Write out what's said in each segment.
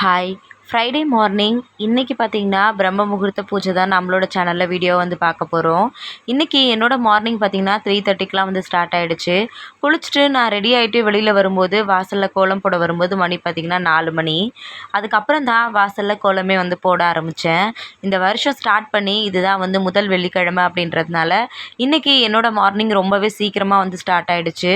Hi. Friday morning இன்றைக்கி பார்த்தீங்கன்னா பிரம்ம முகூர்த்த பூஜை தான் நம்மளோட சேனலில் வீடியோ வந்து பார்க்க போகிறோம் இன்றைக்கி என்னோடய மார்னிங் பார்த்தீங்கன்னா த்ரீ தேர்ட்டிக்கெலாம் வந்து ஸ்டார்ட் ஆகிடுச்சு குளிச்சுட்டு நான் ரெடி ஆகிட்டு வெளியில் வரும்போது வாசலில் கோலம் போட வரும்போது மணி பார்த்திங்கன்னா நாலு மணி. அதுக்கப்புறம் தான் வாசலில் கோலமே வந்து போட ஆரம்பித்தேன் இந்த வருஷம் ஸ்டார்ட் பண்ணி இதுதான் வந்து முதல் வெள்ளிக்கிழமை அப்படின்றதுனால இன்றைக்கி என்னோடய மார்னிங் ரொம்பவே சீக்கிரமாக வந்து ஸ்டார்ட் ஆகிடுச்சு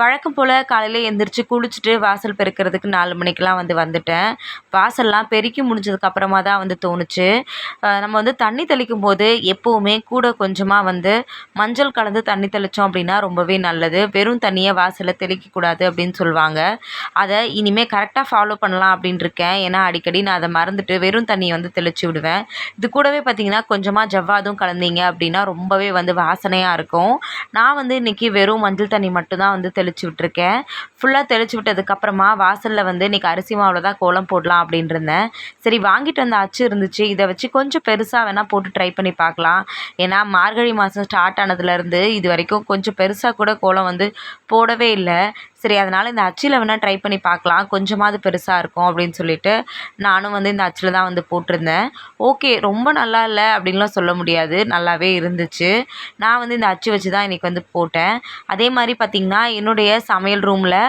வழக்கம் போல் காலையில் எழுந்திரிச்சு குளிச்சுட்டு வாசல் பெருக்கிறதுக்கு நாலு மணிக்கெலாம் வந்து வந்துட்டேன். வாசல்லாம் பெருக்கி முடிஞ்சதுக்கு அப்புறமா தான் வந்து தோணுச்சு. நம்ம வந்து தண்ணி தெளிக்கும் போது எப்போவுமே கூட கொஞ்சமாக வந்து மஞ்சள் கலந்து தண்ணி தெளித்தோம் அப்படின்னா ரொம்பவே நல்லது. வெறும் தண்ணியை வாசலில் தெளிக்கக்கூடாது அப்படின்னு சொல்லுவாங்க. அதை இனிமேல் கரெக்டாக ஃபாலோ பண்ணலாம் அப்படின்னு இருக்கேன். ஏன்னா அடிக்கடி நான் அதை மறந்துட்டு வெறும் தண்ணியை வந்து தெளித்து விடுவேன். இது கூடவே பார்த்திங்கன்னா கொஞ்சமாக ஜவ்வாதும் கலந்தீங்க அப்படின்னா ரொம்பவே வந்து வாசனையாக இருக்கும். நான் வந்து இன்றைக்கி வெறும் மஞ்சள் தண்ணி மட்டும்தான் வந்து தெளித்து விட்டுருக்கேன். ஃபுல்லாக தெளித்து விட்டதுக்கப்புறமா வாசலில் வந்து இன்றைக்கி அரிசி மாவில் தான் கோலம் போடலாம் அப்படின்னு இருந்தேன் சரி வாங்கிட்டு வந்த அச்சு இருந்துச்சு. இதை வச்சு கொஞ்சம் பெருசாக வேணால் போட்டு ட்ரை பண்ணி பார்க்கலாம். ஏன்னா மார்கழி மாதம் ஸ்டார்ட் ஆனதுலேருந்து இது வரைக்கும் கொஞ்சம் பெருசாக கூட கோலம் வந்து போடவே இல்லை. சரி அதனால் இந்த அச்சில் வேணால் ட்ரை பண்ணி பார்க்கலாம். கொஞ்சமாவது பெருசாக இருக்கும் அப்படின்னு சொல்லிட்டு நானும் வந்து இந்த அச்சில் தான் வந்து போட்டிருந்தேன். ஓகே ரொம்ப நல்லா இல்லை அப்படின்லாம் சொல்ல முடியாது. நல்லாவே இருந்துச்சு. நான் வந்து இந்த அச்சு வச்சு தான் இன்றைக்கி வந்து போட்டேன். அதே மாதிரி பார்த்திங்கன்னா என்னுடைய சமையல் ரூமில்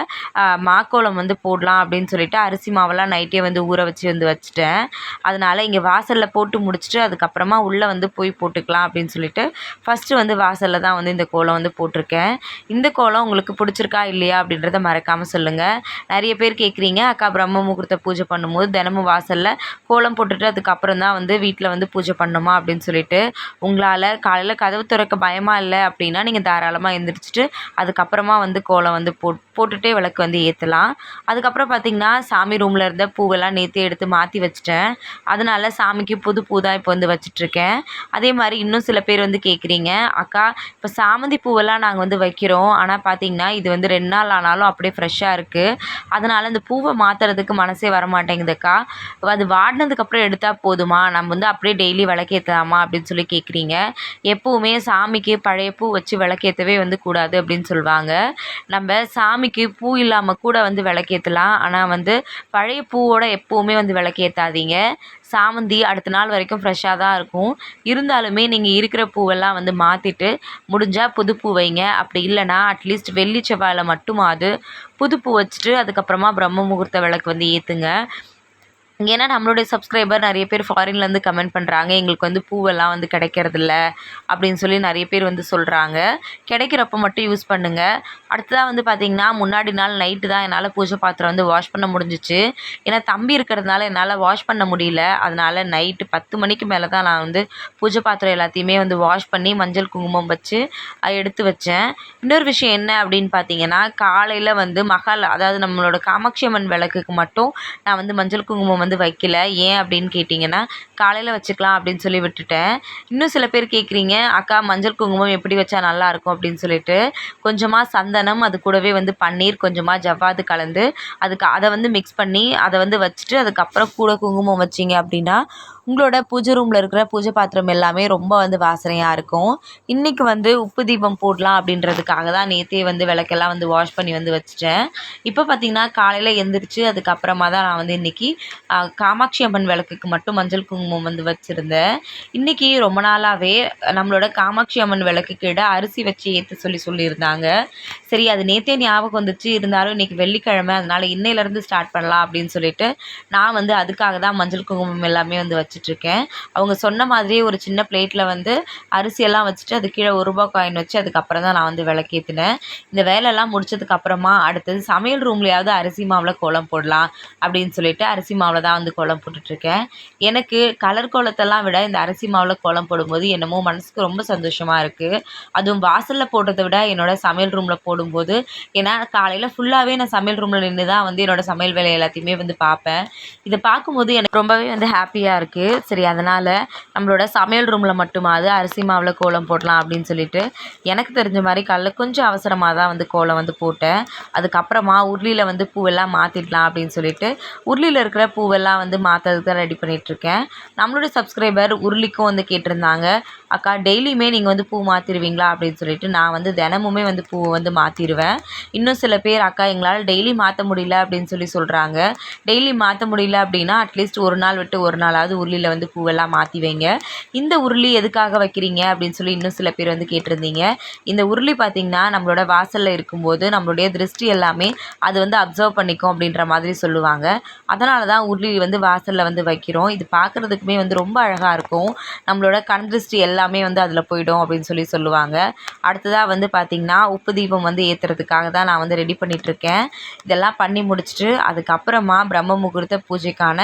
மாக்கோளம் வந்து போடலாம் அப்படின்னு சொல்லிட்டு அரிசி மாவெல்லாம் நைட்டே வந்து ஊற வச்சு வந்து வச்சுட்டேன். அதனால் இங்கே வாசலில் போட்டு முடிச்சுட்டு அதுக்கப்புறமா உள்ளே வந்து போய் போட்டுக்கலாம் அப்படின்னு சொல்லிட்டு ஃபஸ்ட்டு வந்து வாசலில் தான் வந்து இந்த கோலம் வந்து போட்டிருக்கேன். இந்த கோலம் உங்களுக்கு பிடிச்சிருக்கா இல்லையா அப்படின்றத மறக்காமல் சொல்லுங்கள் நிறைய பேர் கேட்குறீங்க அக்கா பிரம்ம முகூர்த்த பூஜை பண்ணும்போது தினமும் வாசலில் கோலம் போட்டுட்டு அதுக்கப்புறம் தான் வந்து வீட்டில் வந்து பூஜை பண்ணணுமா அப்படின்னு சொல்லிட்டு உங்களால் காலையில் கதவு திறக்க பயமாக இல்லை அப்படின்னா நீங்கள் தாராளமாக எழுந்திரிச்சிட்டு அதுக்கப்புறமா வந்து கோலம் வந்து போட் போட்டுகிட்டே விளக்கு வந்து ஏற்றலாம் அதுக்கப்புறம் பார்த்திங்கன்னா சாமி ரூமில் இருந்த பூவெல்லாம் நேற்று எடுத்து மாற்றி வச்சுட்டேன். அதனால சாமிக்கு புது பூ தான் இப்போ வந்து வச்சிட்ருக்கேன். அதே மாதிரி இன்னும் சில பேர் வந்து கேட்குறீங்க அக்கா இப்போ சாமந்தி பூவெல்லாம் நாங்கள் வந்து வைக்கிறோம். ஆனால் பார்த்திங்கன்னா இது வந்து ரெண்டு நாள் ஆனாலும் அப்படியே ஃப்ரெஷ்ஷாக இருக்குது அதனால் இந்த பூவை மாற்றுறதுக்கு மனசே வரமாட்டேங்குதுக்கா. அது வாடினதுக்கப்புறம் எடுத்தால் போதுமா? நம்ம வந்து அப்படியே டெய்லி விளக்கேற்றலாமா அப்படின்னு சொல்லி கேட்குறீங்க எப்போவுமே சாமிக்கு பழைய பூ வச்சு விளக்கேற்றவே வந்து கூடாது அப்படின்னு சொல்லுவாங்க நம்ம சாமிக்கு பூ இல்லாமல் கூட வந்து விளக்கேற்றலாம் ஆனால் வந்து பழைய பூவோட எப்போவுமே வந்து விளக்கேற்றாதீங்க சாமந்தி அடுத்த நாள் வரைக்கும் ஃப்ரெஷ்ஷாக தான் இருக்கும். இருந்தாலுமே நீங்கள் இருக்கிற பூவெல்லாம் வந்து மாற்றிட்டு முடிஞ்சால் புது பூ வைங்க. அப்படி இல்லைனா அட்லீஸ்ட் வெள்ளி செவ்வாயில் மட்டுமாவது புது பூ வச்சுட்டு அதுக்கப்புறமா பிரம்ம முகூர்த்த விளக்கு வந்து ஏற்றுங்க ஏன்னா நம்மளுடைய சப்ஸ்கிரைபர் நிறைய பேர் ஃபாரின்லேருந்து கமெண்ட் பண்ணுறாங்க எங்களுக்கு வந்து பூவெல்லாம் வந்து கிடைக்கிறதில்ல அப்படின்னு சொல்லி நிறைய பேர் வந்து சொல்கிறாங்க கிடைக்கிறப்ப மட்டும் யூஸ் பண்ணுங்கள் அடுத்ததாக வந்து பார்த்திங்கன்னா முன்னாடி நாள் நைட்டு தான் என்னால் பூஜை பாத்திரம் வந்து வாஷ் பண்ண முடிஞ்சிச்சு. ஏன்னா தம்பி இருக்கிறதுனால என்னால் வாஷ் பண்ண முடியல. அதனால் நைட்டு பத்து மணிக்கு மேலே தான் நான் வந்து பூஜை பாத்திரம் எல்லாத்தையுமே வந்து வாஷ் பண்ணி மஞ்சள் குங்குமம் வச்சு எடுத்து வச்சேன். இன்னொரு விஷயம் என்ன அப்படின்னு பார்த்தீங்கன்னா காலையில் வந்து மகால் அதாவது நம்மளோட காமாட்சி அம்மன் விளக்குக்கு மட்டும் நான் வந்து மஞ்சள் குங்குமம் வந்து வந்து வைக்கல. ஏன் அப்படின்னு கேட்டிங்கன்னா காலையில் வச்சுக்கலாம் அப்படின்னு சொல்லி விட்டுட்டேன். இன்னும் சில பேர் கேட்குறீங்க அக்கா மஞ்சள் குங்குமம் எப்படி வச்சா நல்லாயிருக்கும் அப்படின்னு சொல்லிட்டு கொஞ்சமாக சந்தனம் அது கூடவே வந்து பன்னீர் கொஞ்சமாக ஜவ்வாது கலந்து அதுக்கு அதை வந்து மிக்ஸ் பண்ணி அதை வந்து வச்சுட்டு அதுக்கப்புறம் கூட குங்குமம் வச்சிங்க அப்படின்னா உங்களோட பூஜை ரூமில் இருக்கிற பூஜை பாத்திரம் எல்லாமே ரொம்ப வந்து வாசனையாக இருக்கும். இன்றைக்கி வந்து உப்பு தீபம் போடலாம் அப்படின்றதுக்காக தான் நேற்றே வந்து விளக்கெல்லாம் வந்து வாஷ் பண்ணி வந்து வச்சுட்டேன். இப்போ பார்த்திங்கன்னா காலையில் எழுந்திரிச்சு அதுக்கப்புறமா தான் நான் வந்து இன்றைக்கி காமாட்சி அம்மன் விளக்குக்கு மட்டும் மஞ்சள் குங்குமம் வந்து வச்சுருந்தேன். இன்றைக்கி ரொம்ப நாளாகவே நம்மளோட காமாட்சி அம்மன் விளக்கு கீழே அரிசி வச்சு ஏற்ற சொல்லி சொல்லியிருந்தாங்க. சரி அது நேற்றே ஞாபகம் வந்துச்சு. இருந்தாலும் இன்றைக்கி வெள்ளிக்கிழமை அதனால் இன்னையிலேருந்து ஸ்டார்ட் பண்ணலாம் அப்படின்னு சொல்லிட்டு நான் வந்து அதுக்காக தான் மஞ்சள் குங்குமம் எல்லாமே வந்து வச்சு வச்சிட்ருக்கேன். அவங்க சொன்ன மாதிரியே ஒரு சின்ன பிளேட்டில் வந்து அரிசியெல்லாம் வச்சுட்டு அது கீழே ஒரு ரூபா காயின் வச்சு அதுக்கப்புறம் தான் நான் வந்து விளக்கேற்றினேன் இந்த வேலையெல்லாம் முடிச்சதுக்கப்புறமா அடுத்தது சமையல் ரூம்லையாவது அரிசி மாவில் கோலம் போடலாம் அப்படின்னு சொல்லிட்டு அரிசி மாவில் தான் வந்து கோலம் போட்டுட்ருக்கேன். எனக்கு கலர் கோலத்தெல்லாம் விட இந்த அரிசி மாவில் கோலம் போடும்போது என்னமோ மனசுக்கு ரொம்ப சந்தோஷமாக இருக்குது அதுவும் வாசலில் போட்டதை விட என்னோடய சமையல் ரூமில் போடும்போது ஏன்னா காலையில் ஃபுல்லாகவே நான் சமையல் ரூமில் நின்று தான் வந்து என்னோடய சமையல் வேலை எல்லாத்தையுமே வந்து பார்ப்பேன். இதை பார்க்கும்போது எனக்கு ரொம்பவே வந்து ஹாப்பியாக இருக்குது சரி அதனால் நம்மளோட சமையல் ரூமில் மட்டுமாவது அரிசி மாவில் கோலம் போடலாம் அப்படின்னு சொல்லிட்டு எனக்கு தெரிஞ்ச மாதிரி காலைல கொஞ்சம் அவசரமாக தான் வந்து கோலம் வந்து போட்டேன். அதுக்கப்புறமா உருளியில் வந்து பூவெல்லாம் மாற்றிடலாம் அப்படின்னு சொல்லிட்டு உருளியில் இருக்கிற பூவெல்லாம் வந்து மாற்றுறதுக்கு தான் ரெடி பண்ணிகிட்ருக்கேன் நம்மளுடைய சப்ஸ்கிரைபர் உருளிக்கும் வந்து கேட்டிருந்தாங்க அக்கா டெய்லியுமே நீங்கள் வந்து பூ மாற்றிடுவீங்களா அப்படின்னு சொல்லிட்டு நான் வந்து தினமுமே வந்து பூவை வந்து மாற்றிடுவேன் இன்னும் சில பேர் அக்கா எங்களால் டெய்லி மாற்ற முடியல அப்படின்னு சொல்லி சொல்கிறாங்க டெய்லி மாற்ற முடியல அப்படின்னா அட்லீஸ்ட் ஒரு நாள் விட்டு ஒரு நாளாவது உருளி உருளியில் வந்து பூவெல்லாம் மாற்றி வைங்க. இந்த உருளி எதுக்காக வைக்கிறீங்க? அப்படின்னு சொல்லி இன்னும் சில பேர் வந்து கேட்டிருந்தீங்க. இந்த உருளி பார்த்திங்கன்னா நம்மளோட வாசலில் இருக்கும்போது நம்மளுடைய திருஷ்டி எல்லாமே அது வந்து அப்சர்வ் பண்ணிக்கும் அப்படின்ற மாதிரி சொல்லுவாங்க. அதனால தான் உருளி வந்து வாசலில் வந்து வைக்கிறோம். இது பார்க்குறதுக்குமே வந்து ரொம்ப அழகாக இருக்கும். நம்மளோட கண் திருஷ்டி எல்லாமே வந்து அதில் போயிடும் அப்படின்னு சொல்லி சொல்லுவாங்க. அடுத்ததாக வந்து பார்த்திங்கன்னா உப்பு தீபம் வந்து ஏற்றுறதுக்காக தான் நான் வந்து ரெடி பண்ணிகிட்ருக்கேன் இதெல்லாம் பண்ணி முடிச்சுட்டு அதுக்கப்புறமா பிரம்ம முகூர்த்த பூஜைக்கான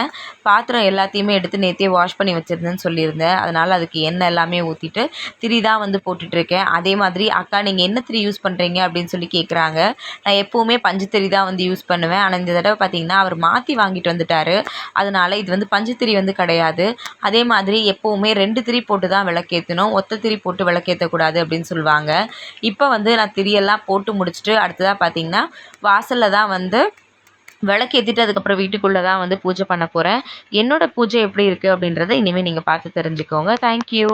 பாத்திரம் எல்லாத்தையுமே எடுத்து நேற்று வாஷ் பண்ணி வச்சுருந்தேன்னு சொல்லியிருந்தேன். அதனால் அதுக்கு எண்ணெய் எல்லாமே ஊற்றிட்டு திரி தான் வந்து போட்டுட்ருக்கேன். அதே மாதிரி அக்கா நீங்கள் என்ன திரி யூஸ் பண்ணுறீங்க அப்படின்னு சொல்லி கேட்குறாங்க நான் எப்போவுமே பஞ்சு திரி தான் வந்து யூஸ் பண்ணுவேன். ஆனால் இந்த தடவை பார்த்திங்கன்னா அவர் மாற்றி வாங்கிட்டு வந்துட்டார். அதனால் இது வந்து பஞ்சு திரி வந்து கிடையாது. அதே மாதிரி எப்போவுமே ரெண்டு திரி போட்டு தான் விளக்கேற்றணும் ஒத்த திரி போட்டு விளக்கேற்றக்கூடாது அப்படின்னு சொல்லுவாங்க. இப்போ வந்து நான் திரியெல்லாம் போட்டு முடிச்சுட்டு அடுத்ததாக பார்த்திங்கன்னா வாசலில் தான் வந்து விளக்கேற்றிட்டு அதுக்கப்புறம் வீட்டுக்குள்ளே தான் வந்து பூஜை பண்ண போகிறேன் என்னோடய பூஜை எப்படி இருக்குது அப்படின்றத இனிமேல் நீங்கள் பார்த்து தெரிஞ்சுக்கோங்க. தேங்க்யூ